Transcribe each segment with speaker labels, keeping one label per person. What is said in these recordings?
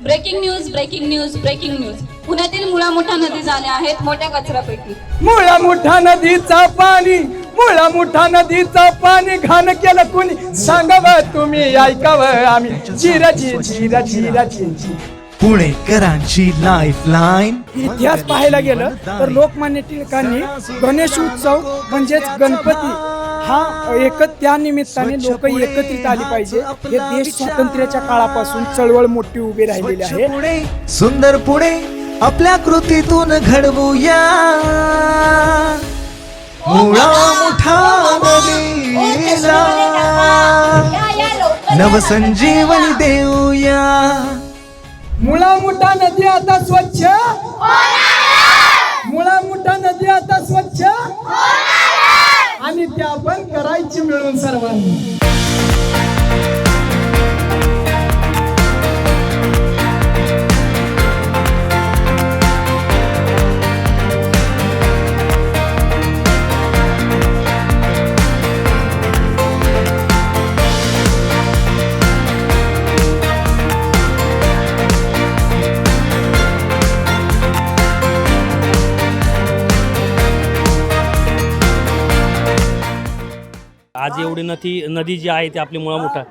Speaker 1: Breaking news breaking news breaking news. पुण्यातील मुळा मोठा नदी झाल्या आहेत मोठ्या कचऱ्यापैकी.
Speaker 2: मुळा मुठा नदीचा पाणी मुळा मुठा नदीचा पाणी. घाण केलं कुणी? सांगावं तुम्ही ऐकावं आम्ही. चिराची चिरा चिराची
Speaker 3: पुणेकरांची लाईफ लाईन
Speaker 2: इतिहास पाहायला गेलं तर लोकमान्य टिळकांनी गणेश उत्सव म्हणजेच गणपती हा एक त्या निमित्ताने लोक एकत्रित आली पाहिजे. हे देश स्वातंत्र्याच्या काळापासून चळवळ मोठी उभी राहिलेली आहे.
Speaker 3: पुणे सुंदर पुणे आपल्या कृतीतून घडवूया. मुळा मुठा नदीला नवसंजीवनी देऊया.
Speaker 2: मुळा मुठा नदी आता स्वच्छ. मुळा मुठा नदी आता स्वच्छ. आणि त्या आपण करायची मिळून सर्वांनी.
Speaker 4: आज एवढी नदी नदी जी आहे ती आपली मुळामोठा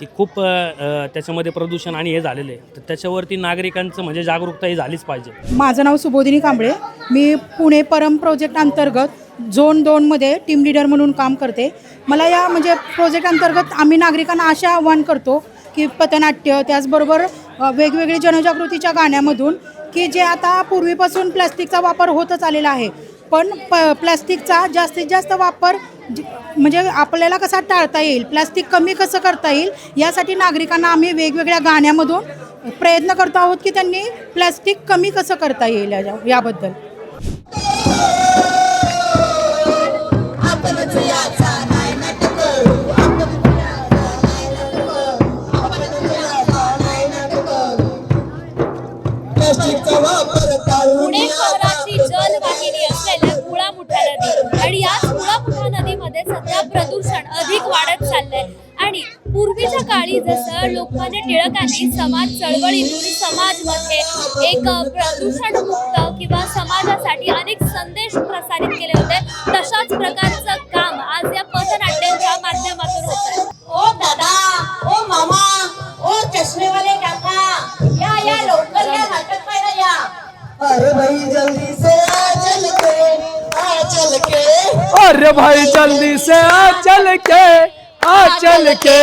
Speaker 4: ती खूप त्याच्यामध्ये प्रदूषण आणि हे झालेलं आहे. तर त्याच्यावरती नागरिकांचं म्हणजे जागरूकता ही झालीच पाहिजे.
Speaker 5: माझं नाव सुबोधिनी कांबळे. मी पुणे परम प्रोजेक्ट अंतर्गत झोन दोनमध्ये टीम लीडर म्हणून काम करते. मला या म्हणजे प्रोजेक्ट अंतर्गत आम्ही नागरिकांना असे आव्हान करतो की पथनाट्य त्याचबरोबर वेगवेगळी वेगवेगळे जनजागृतीच्या गाण्यामधून की जे आता पूर्वीपासून प्लॅस्टिकचा वापर होतच आलेला आहे पण प प्लॅस्टिकचा जास्तीत जास्त वापर ज- म्हणजे आपल्याला कसा टाळता येईल? प्लॅस्टिक कमी कसं करता येईल? यासाठी नागरिकांना आम्ही वेगवेगळ्या गाण्यामधून प्रयत्न करतो आहोत की त्यांनी प्लॅस्टिक कमी कसं करता येईल या याबद्दल.
Speaker 6: नदीमध्ये सध्या प्रदूषण अधिक वाढत चाललंय. आणि पूर्वीच्या काळी जसं लोकमान्य टिळकांनी समाज चळवळीतून समाजमध्ये एक प्रदूषणमुक्त किंवा समाजासाठी अनेक संदेश प्रसारित केले होते तशाच प्रकारचं काम आज या पथनाट्यांच्या माध्यमातून होत आहे.
Speaker 7: ओ दादा ओ मामा ओ चष्मेवाले काका या या लवकर या नाटक पाहायला या. अरे भाई जल्दी.
Speaker 2: अरे भाई जल्दी से आ चल के आ चल के।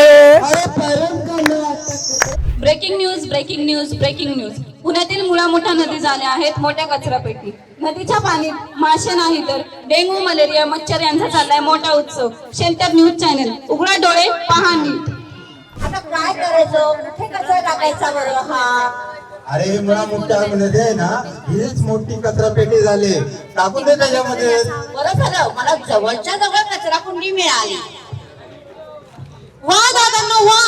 Speaker 1: Breaking news breaking news breaking news. पुण्यातील मुळा मोठा नदी झाल्या आहेत मोठ्या कचऱ्यापैकी नदीच्या पाण्यात मासे नाही तर डेंग्यू मलेरिया मच्छर यांचा चाललाय मोठा उत्सव. Shelter news channel. उघडा डोळे पहा नीट.
Speaker 7: आता काय करायचं? कुठे कचरा टाकायचा बरं? हा.
Speaker 8: अरे मुळा मोठ्या मध्ये आहे ना हीच मोठी कचरा पेटी झाली. टाकून दे त्याच्यामध्ये.
Speaker 7: बरं झालं मला जवळच्या जवळ कचरा कुंडी मिळाली. वा दादांनो वा.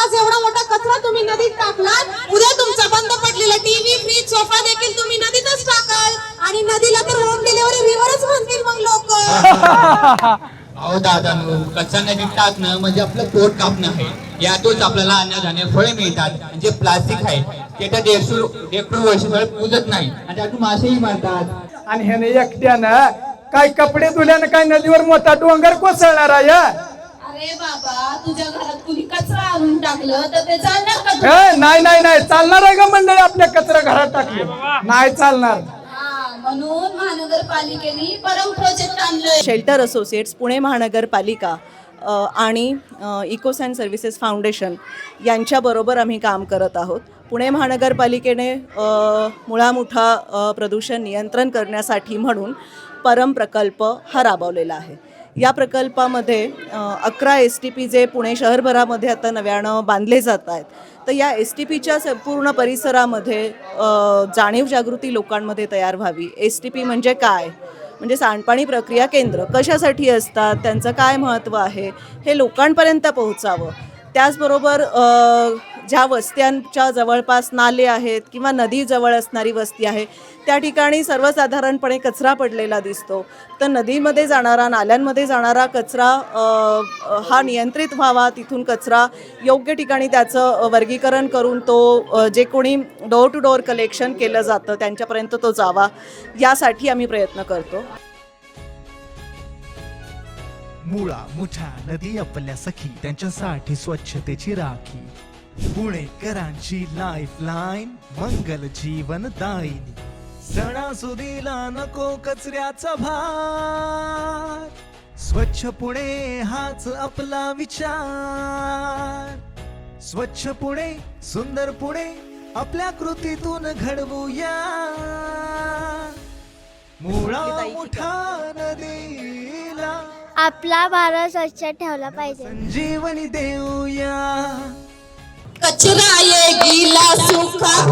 Speaker 7: आज एवढा मोठा कचरा तुम्ही नदीत टाकलात. उद्या तुमचा बंद पडलेला टीव्ही फ्रीज सोफा देखील तुम्ही नदीतच टाकाल. आणि नदीला तर होम डिलिव्हरी रिव्हरच म्हणतील मग लोक.
Speaker 9: अहो दादांनो कचरा नदीत टाकणं म्हणजे आपलं पोट कापणं आहे. यातूनच आपल्याला अन्नधान्य फळे मिळतात. आणि जे प्लास्टिक आहे ते तर दीडशे दीड वर्ष पुजत नाही. आणि त्यातून मासेही मारतात.
Speaker 2: आणि ह्याने एकट्यानं काय कपडे धुल्यानं काय नदीवर मोठा डोंगर कोसळणार आहे?
Speaker 1: अरे बाबा तुझ्या घरात कुणी कचरा आणून टाकलं तर ते चालणार का?
Speaker 2: हे, नाही नाही नाही. चालणार आहे का मंडळी आपल्या कचरा घरात टाकले. नाही चालणार.
Speaker 1: हा, म्हणून महानगरपालिकेने परम प्रोजेक्ट आणलंय.
Speaker 10: शेल्टर असोसिएट्स पुणे महानगरपालिका अ, आणि इकोसॅन सर्व्हिसेस फाउंडेशन यांच्याबरोबर आम्ही काम करत आहोत. पुणे महानगरपालिकेने मुळामुठा प्रदूषण नियंत्रण करण्यासाठी म्हणून परम प्रकल्प हा राबवलेला आहे. या प्रकल्पामध्ये अकरा एस टी पी जे पुणे शहरभरामध्ये आता नव्यानं बांधले जात आहेत तर या एस टी पीच्या संपूर्ण परिसरामध्ये जाणीव जागृती लोकांमध्ये तयार व्हावी. एस टी पी म्हणजे काय? म्हणजे सांडपाणी प्रक्रिया केंद्र कशासाठी असतात? त्यांचं काय महत्त्व आहे? हे लोकांपर्यंत पोहोचावं. त्याचबरोबर ज्या वस्त्यांच्या जवळपास नाले आहेत किंवा नदीजवळ असणारी वस्ती आहे त्या ठिकाणी सर्वसाधारणपणे कचरा पडलेला दिसतो. तर नदीमध्ये जाणारा नाल्यांमध्ये जाणारा कचरा हा नियंत्रित व्हावा तिथून कचरा योग्य ठिकाणी त्याचं वर्गीकरण करून तो जे कोणी डोअर टू डोअर कलेक्शन केलं जातं त्यांच्यापर्यंत तो जावा यासाठी आम्ही प्रयत्न करतो.
Speaker 3: मुळा मुठा नदी आपल्या सखी त्यांच्यासाठी स्वच्छतेची राखी. पुणेकरांची लाईफ लाईन मंगल जीवन दायिनी. सणासुदीला नको कचऱ्याचा भार. स्वच्छ पुणे हाच आपला विचार. स्वच्छ पुणे सुंदर पुणे आपल्या कृतीतून घडवूया. मुळा मुठा नदीला
Speaker 6: आपला भारत स्वच्छ ठेवला पाहिजे.
Speaker 3: संजीवनी देऊया.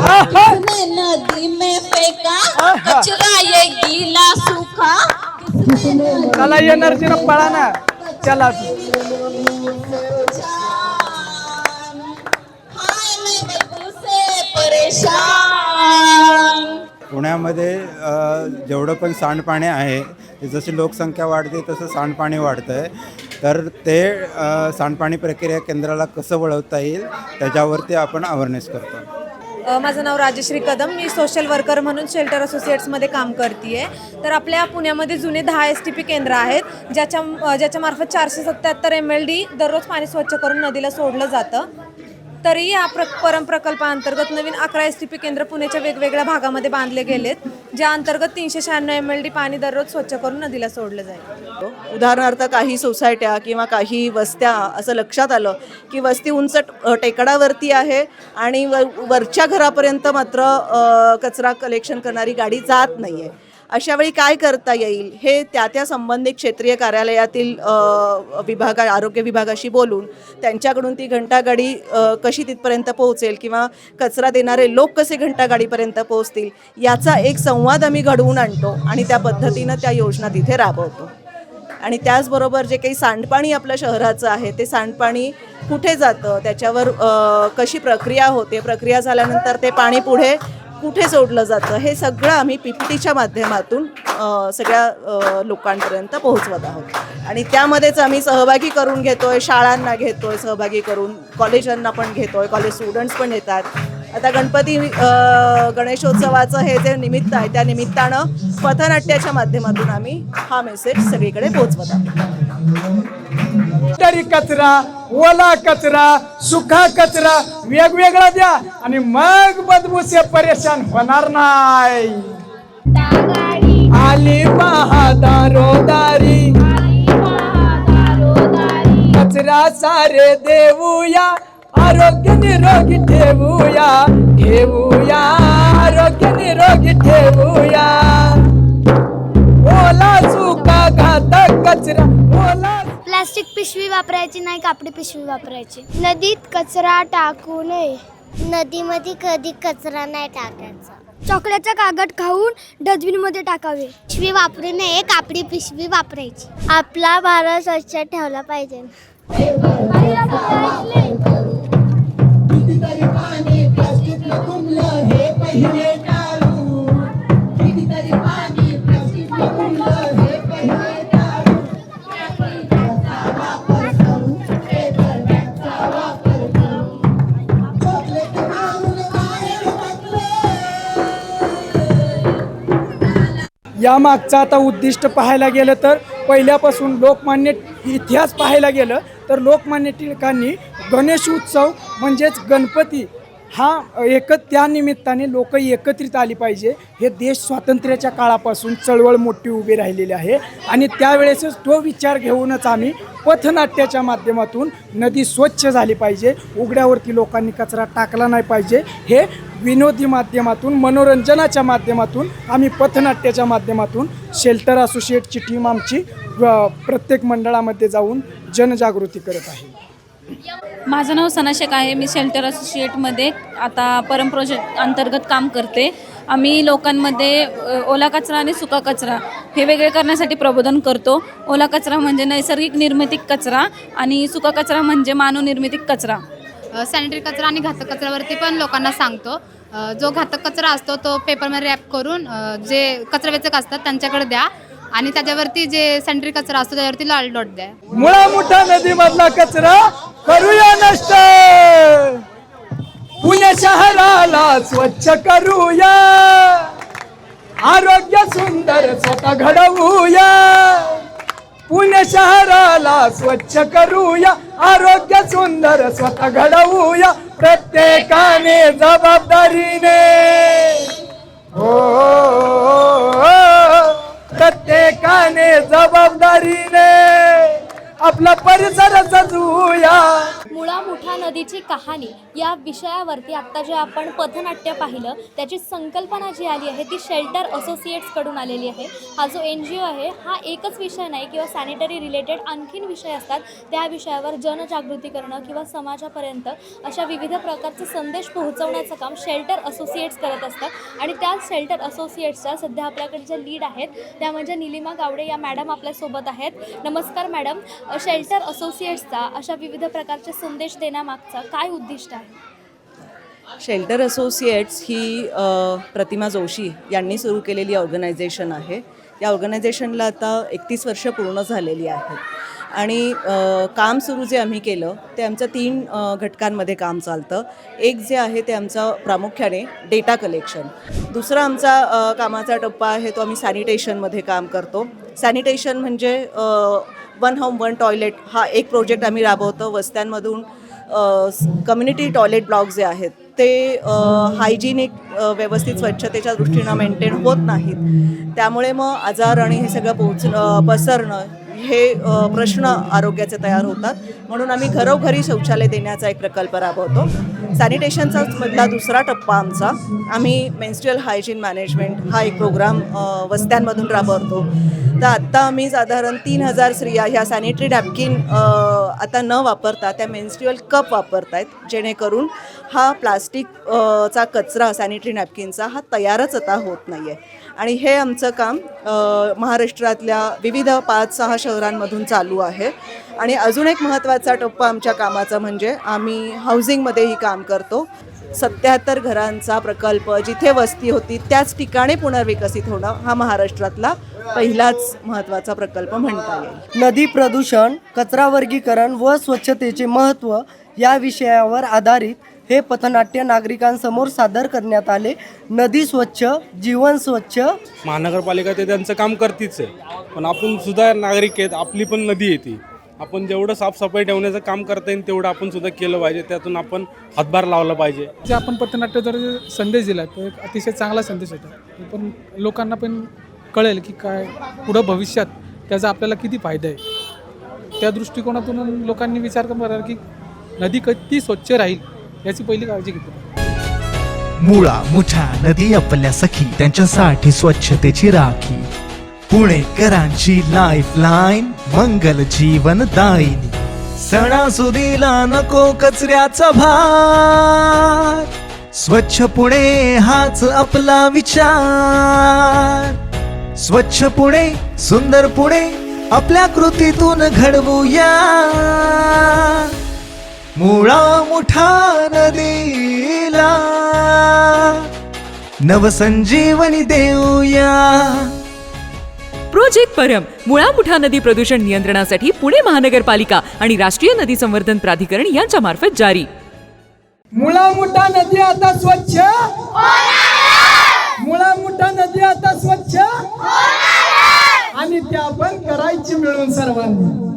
Speaker 1: किसने नदी में फेंका? कचरा ये गीला सूखा।
Speaker 2: एनर्जी न पळा ना। त्याला
Speaker 1: हाय मैं बदबू से परेशान।
Speaker 8: पुण्यामध्ये जेवढं पण सांडपाणी आहे जशी लोकसंख्या वाढते तसं सांडपाणी वाढतं आहे तर ते सांडपाणी प्रक्रिया केंद्राला कसं वळवता येईल त्याच्यावरती आपण अवेअरनेस करतो.
Speaker 7: माझं नाव राजश्री कदम. मी सोशल वर्कर म्हणून शेल्टर असोसिएट्समध्ये काम करते तर आपल्या पुण्यामध्ये जुने दहा एस टी पी केंद्र आहेत ज्याच्या ज्याच्यामार्फत चारशे सत्याहत्तर एम एल डी दररोज पाणी स्वच्छ करून नदीला सोडलं जातं. तरी या प्र परम प्रकल्पाअंतर्गत नवीन अकरा एस टी पी केंद्र पुण्याच्या वेगवेगळ्या भागामध्ये बांधले गेलेत ज्या अंतर्गत तीनशे शहाण्णव एम एल डी पाणी दररोज स्वच्छ करून नदीला सोडलं जाईल.
Speaker 10: उदाहरणार्थ काही सोसायट्या किंवा काही वस्त्या असं लक्षात आलं की वस्ती उंच टेकडावरती आहे आणि व वरच्या घरापर्यंत मात्र कचरा कलेक्शन करणारी गाडी जात नाही आहे अशा वेळी काय करता येईल हे त्या त्या संबंधित क्षेत्रीय कार्यालयातील विभागा आरोग्य विभागाशी बोलून त्यांच्याकडून ती घंटागाडी कशी तिथपर्यंत पोहोचेल किंवा कचरा देणारे लोक कसे घंटागाडीपर्यंत पोहोचतील याचा एक संवाद आम्ही घडवून आणतो आणि त्या पद्धतीनं त्या योजना तिथे राबवतो. आणि त्याचबरोबर जे काही सांडपाणी आपल्या शहराचं आहे ते सांडपाणी कुठे जातं त्याच्यावर कशी प्रक्रिया होते प्रक्रिया झाल्यानंतर ते पाणी पुढे कुठे जोडलं जातं हे सगळं आम्ही पी पी टीच्या माध्यमातून सगळ्या लोकांपर्यंत पोहोचवत आहोत. आणि त्यामध्येच आम्ही सहभागी करून घेतो आहे शाळांना घेतो आहे सहभागी करून कॉलेजांना पण घेतो आहे कॉलेज स्टुडंट्स पण येतात. आता गणपती गणेशोत्सवाचं हे जे निमित्त आहे त्या निमित्तानं पथनाट्याच्या माध्यमातून आम्ही हा मेसेज सगळीकडे पोहोचवत आहोत.
Speaker 2: तरी कचरा ओला कचरा सुखा कचरा वेगवेगळा द्या आणि मग बदबूसे परेशान होणार नाही. आली महादारोदारी कचरा सारे देऊया आरोग्य निरोगी ठेवूया ठेवूया आरोग्य निरोगी ठेवूया. ओला सुका घातक कचरा ओला
Speaker 6: प्लास्टिक पिशवी वापरायची नाही कापडी पिशवी वापरायची. नदीत कचरा टाकू नये. नदीमध्ये कधी कचरा नाही टाकायचा. चॉकलेटचा कागद खाऊन डस्टबिनमध्ये टाकावे. पिशवी वापरू नये कापडी पिशवी वापरायची. आपला भारत स्वच्छ ठेवला पाहिजे.
Speaker 2: यामागचं आता उद्दिष्ट पाहायला गेलं तर पहिल्यापासून लोकमान्य इतिहास पाहायला गेलं तर लोकमान्य टिळकांनी गणेश उत्सव म्हणजेच गणपती हा एक त्या निमित्ताने लोक एकत्रित आली पाहिजे. हे देश स्वातंत्र्याच्या काळापासून चळवळ मोठी उभी राहिलेली आहे. आणि त्यावेळेसच तो विचार घेऊनच आम्ही पथनाट्याच्या माध्यमातून नदी स्वच्छ झाली पाहिजे. उघड्यावरती लोकांनी कचरा टाकला नाही पाहिजे. हे विनोदी माध्यमातून मनोरंजनाच्या माध्यमातून आम्ही पथनाट्याच्या माध्यमातून शेल्टर असोसिएटची टीम आमची प्रत्येक मंडळामध्ये जाऊन जनजागृती करत आहे.
Speaker 1: माझं नाव सना शेख आहे. मी शेल्टर असोसिएटमध्ये आता परम प्रोजेक्ट अंतर्गत काम करते. आम्ही लोकांमध्ये ओला कचरा आणि सुका कचरा हे वेगळे करण्यासाठी प्रबोधन करतो. ओला कचरा म्हणजे नैसर्गिक निर्मिती कचरा आणि सुका कचरा म्हणजे मानवनिर्मितीक कचरा.
Speaker 11: सॅनिटरी कचरा आणि घातक कचऱ्यावरती पण लोकांना सांगतो. जो घातक कचरा असतो तो पेपरमध्ये रॅप करून जे कचरावेचक असतात त्यांच्याकडे द्या. आणि त्याच्यावरती जे सेंट्री कचरा असतो त्याच्यावरती लाल डॉट द्या.
Speaker 2: मुळा मोठा नदी मधला कचरा करूया नष्ट. पुणे शहराला स्वच्छ करूया. आरोग्य सुंदर स्वतः घडवूया. पुणे शहराला स्वच्छ करूया. आरोग्य सुंदर स्वतः घडवूया. प्रत्येकाने जबाबदारीने. हो. हो, हो, हो. प्रत्येकाने जबाबदारीने आपला परिसर सजवूया.
Speaker 6: मुळा मुठा नदीची कहाणी या विषयावरती आत्ता जे आपण पथनाट्य पाहिलं त्याची संकल्पना जी आली आहे ती शेल्टर असोसिएट्सकडून आलेली आहे. हा जो एन जी ओ आहे हा एकच विषय नाही किंवा सॅनिटरी रिलेटेड आणखीन विषय असतात त्या विषयावर जनजागृती करणं किंवा समाजापर्यंत अशा विविध प्रकारचे संदेश पोहोचवण्याचं काम शेल्टर असोसिएट्स करत असतात. आणि त्याच शेल्टर असोसिएट्सच्या सध्या आपल्याकडे ज्या लीड आहेत त्या म्हणजे निलिमा गावडे या मॅडम आपल्यासोबत आहेत. नमस्कार मॅडम शेल्टर असोसिएट्सचा अशा विविध प्रकारचे संदेश देण्यामागचा काय उद्दिष्ट आहे?
Speaker 10: शेल्टर असोसिएट्स ही प्रतिमा जोशी यांनी सुरू केलेली ऑर्गनायझेशन आहे. या ऑर्गनायझेशनला आता एकतीस वर्ष पूर्ण झालेली आहेत. आणि काम सुरू जे आम्ही केलं ते आमचं तीन घटकांमध्ये काम चालतं. एक जे आहे ते आमचं प्रामुख्याने डेटा कलेक्शन दुसरा आमचा कामाचा टप्पा आहे तो आम्ही सॅनिटेशनमध्ये काम करतो. सॅनिटेशन म्हणजे वन होम वन टॉयलेट हा एक प्रोजेक्ट आम्ही राबवतो. वस्त्यांमधून कम्युनिटी टॉयलेट ब्लॉक जे आहेत ते हायजिनिक व्यवस्थित स्वच्छतेच्या दृष्टीनं मेंटेन होत नाहीत. त्यामुळे मग आजार आणि हे सगळं पोहोच पसरणं हे प्रश्न आरोग्याचे तयार होतात. म्हणून आम्ही घरोघरी शौचालय देण्याचा एक प्रकल्प राबवतो. सॅनिटेशनचा मधला दुसरा टप्पा आमचा. आम्ही मेन्स्ट्रुअल हायजीन मॅनेजमेंट हा एक प्रोग्राम वस्त्यांमधून राबवतो. तर आत्ता आम्ही साधारण तीन हजार स्त्रिया ह्या सॅनिटरी डॅपकिन आता न वापरता त्या मेन्स्ट्रुअल कप वापरत आहेत जेणेकरून हा प्लास्टिकचा कचरा सॅनिटरी नॅपकिनचा हा तयारच आता होत नाही आहे आणि हे आमचं काम महाराष्ट्रातल्या विविध पाच सहा शहरांमधून चालू आहे. आणि अजून एक महत्त्वाचा टप्पा आमच्या कामाचा म्हणजे आम्ही हाऊसिंगमध्येही काम करतो. सत्याहत्तर घरांचा प्रकल्प जिथे वस्ती होती त्याच ठिकाणी पुनर्विकसित होणं हा महाराष्ट्रातला पहिलाच महत्त्वाचा प्रकल्प म्हणता येईल.
Speaker 12: नदी प्रदूषण कचरा वर्गीकरण व स्वच्छतेचे महत्त्व या विषयावर आधारित हे पथनाट्य नागरिकांसमोर सादर करण्यात आले. नदी स्वच्छ जीवन स्वच्छ.
Speaker 13: महानगरपालिका ते त्यांचं काम करतीच आहे. पण आपण सुद्धा नागरिक आहेत आपली पण नदी आहे ती. आपण जेवढं साफसफाई ठेवण्याचं काम करता येईल तेवढं आपण सुद्धा केलं पाहिजे. त्यातून आपण हातभार लावला पाहिजे.
Speaker 2: जे आपण पथनाट्य जर संदेश दिला तो एक अतिशय चांगला संदेश होता पण लोकांना पण कळेल की काय पुढं भविष्यात त्याचा आपल्याला किती फायदा आहे. त्या दृष्टिकोनातून लोकांनी विचार करावा की नदी किती स्वच्छ राहील? याची पहिली काळजी घेतली
Speaker 3: मुळा मुठा नदी आपल्या सखी त्यांच्यासाठी स्वच्छतेची राखी. पुणेकरांची लाईफ लाईन मंगल जीवन दायिनी. सणासुदीला नको कचऱ्याचा भार. स्वच्छ पुणे हाच आपला विचार. स्वच्छ पुणे सुंदर पुणे आपल्या कृतीतून घडवूया. मुळा मुठा नदीला नवसंजीवनी देऊया.
Speaker 14: प्रोजेक्ट परम मुळा मुठा नदी प्रदूषण नियंत्रणासाठी पुणे महानगरपालिका आणि राष्ट्रीय नदी संवर्धन प्राधिकरण यांच्या मार्फत जारी.
Speaker 2: मुळा मुठा नदी आता स्वच्छ? मुळा मुठा नदी आता स्वच्छ? आणि त्या पण करायची मिळून सर्वांनी.